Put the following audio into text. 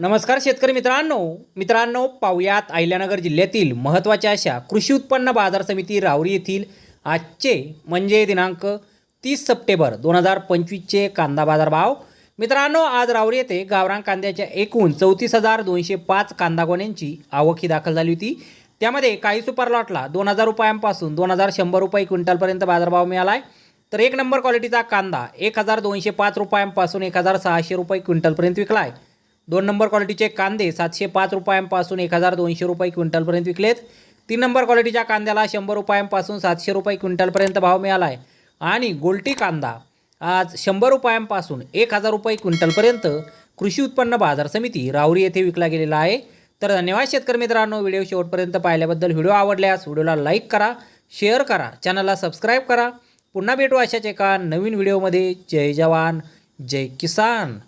नमस्कार शेतकरी मित्रांनो. मित्रांनो पाहुयात अहिल्यानगर जिल्ह्यातील महत्त्वाच्या अशा कृषी उत्पन्न बाजार समिती रावरी येथील आजचे म्हणजे दिनांक तीस सप्टेंबर दोन हजार पंचवीसचे कांदा बाजार भाव मित्रांनो आज रावरी येथे गावरान कांद्याच्या एकूण चौतीस हजार दोनशे पाच कांदा गोण्यांची आवक ही दाखल झाली होती. त्यामध्ये काही सुपर लॉटला दोन हजार रुपयांपासून दोन हजार शंभर रुपये क्विंटलपर्यंत बाजारभाव मिळाला आहे तर एक नंबर क्वालिटीचा कांदा एक हजार दोनशे पाच रुपयांपासून एक हजार सहाशे रुपये क्विंटलपर्यंत विकला आहे दोन नंबर क्वालिटीचे कांदे सातशे पाच रुपयांपासून एक हजार दोनशे रुपये क्विंटलपर्यंत विकलेत. तीन नंबर क्वालिटीच्या कांद्याला शंभर रुपयांपासून सातशे रुपये क्विंटलपर्यंत भाव मिळाला आहे आणि गोल्टी कांदा आज शंभर रुपयांपासून एक हजार रुपये क्विंटलपर्यंत कृषी उत्पन्न बाजार समिती राहुरी येथे विकला गेलेला आहे. तर धन्यवाद शेतकरी मित्रांनो व्हिडिओ शेवटपर्यंत पाहिल्याबद्दल व्हिडिओ आवडल्यास व्हिडिओला लाईक करा शेअर करा चॅनलला सबस्क्राईब करा. पुन्हा भेटू अशाच एका नवीन व्हिडिओमध्ये. जय जवान जय किसान.